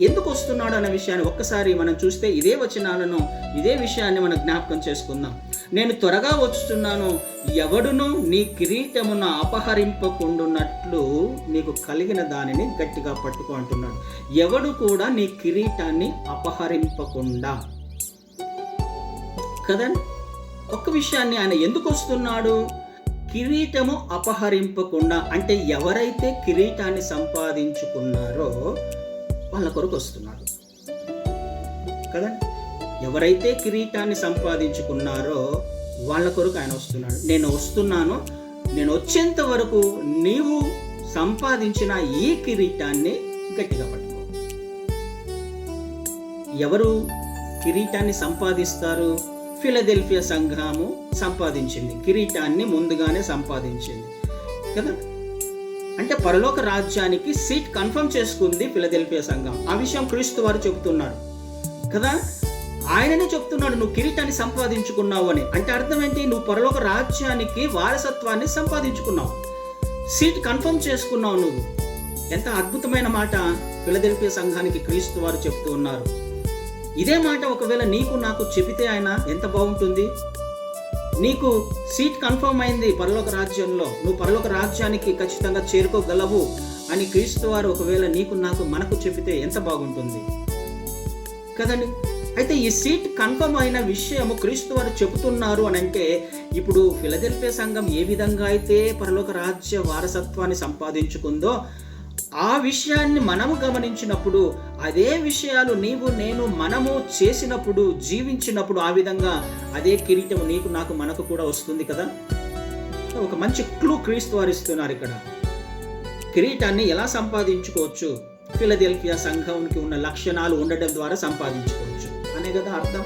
ఎందుకు వస్తున్నాడు అనే విషయాన్ని ఒక్కసారి మనం చూస్తే ఇదే వచనాలను ఇదే విషయాన్ని మనం జ్ఞాపకం చేసుకుందాం. నేను త్వరగా వచ్చుతున్నాను ఎవడును నీ కిరీటమున అపహరింపకుండున్నట్లు నీకు కలిగిన దానిని గట్టిగా పట్టుకో అంటున్నాడు. ఎవడు కూడా నీ కిరీటాన్ని అపహరింపకుండా. కదండి ఒక్క విషయాన్ని ఆయన ఎందుకు వస్తున్నాడు కిరీటము అపహరింపకుండా అంటే ఎవరైతే కిరీటాన్ని సంపాదించుకున్నారో వాళ్ళ కొరకు వస్తున్నారు. కదా? ఎవరైతే కిరీటాన్ని సంపాదించుకున్నారో వాళ్ళ కొరకు ఆయన వస్తున్నాడు. నేను వస్తున్నాను నేను వచ్చేంత వరకు నీవు సంపాదించిన ఈ కిరీటాన్ని గట్టిగా పట్టుకో. ఎవరు కిరీటాన్ని సంపాదిస్తారు? ఫిలదెల్ఫియా సంఘము సంపాదించింది. కిరీటాన్ని ముందుగానే సంపాదించింది. కదా? అంటే పరలోక రాజ్యానికి సీట్ కన్ఫర్మ్ చేసుకుంది ఫిలదెల్ఫియా సంఘం. ఆ విషయం క్రీస్తు వారు చెబుతున్నారు. కదా? ఆయననే చెప్తున్నాడు నువ్వు కిరీటాన్ని సంపాదించుకున్నావు అని. అంటే అర్థం ఏంటి? నువ్వు పరలోక రాజ్యానికి వారసత్వాన్ని సంపాదించుకున్నావు. సీట్ కన్ఫర్మ్ చేసుకున్నావు నువ్వు. ఎంత అద్భుతమైన మాట ఫిలదెల్ఫియా సంఘానికి క్రీస్తు వారు చెప్తూ ఉన్నారు. ఇదే మాట ఒకవేళ నీకు నాకు చెబితే ఆయన ఎంత బాగుంటుంది? నీకు సీట్ కన్ఫర్మ్ అయింది పరలోక రాజ్యంలో. నువ్వు పరలోక రాజ్యానికి ఖచ్చితంగా చేరుకోగలవు అని క్రీస్తు వారు ఒకవేళ నీకు నాకు మనకు చెబితే ఎంత బాగుంటుంది? కదండి? అయితే ఈ సీట్ కన్ఫర్మ్ అయిన విషయము క్రీస్తు వారు చెబుతున్నారు అని అంటే ఇప్పుడు ఫిలదెల్ఫియా సంఘం ఏ విధంగా అయితే పరలోక రాజ్య వారసత్వాన్ని సంపాదించుకుందో ఆ విషయాన్ని మనము గమనించినప్పుడు అదే విషయాలు నీవు నేను మనము చేసినప్పుడు జీవించినప్పుడు ఆ విధంగా అదే కిరీటం నీకు నాకు మనకు కూడా వస్తుంది కదా? ఒక మంచి క్లూ క్రీస్తు వారు ఇస్తున్నారు ఇక్కడ. కిరీటాన్ని ఎలా సంపాదించుకోవచ్చు? ఫిలదెల్ఫియా సంఘంకి ఉన్న లక్షణాలు ఉండడం ద్వారా సంపాదించుకోవచ్చు. అనే కదా అర్థం?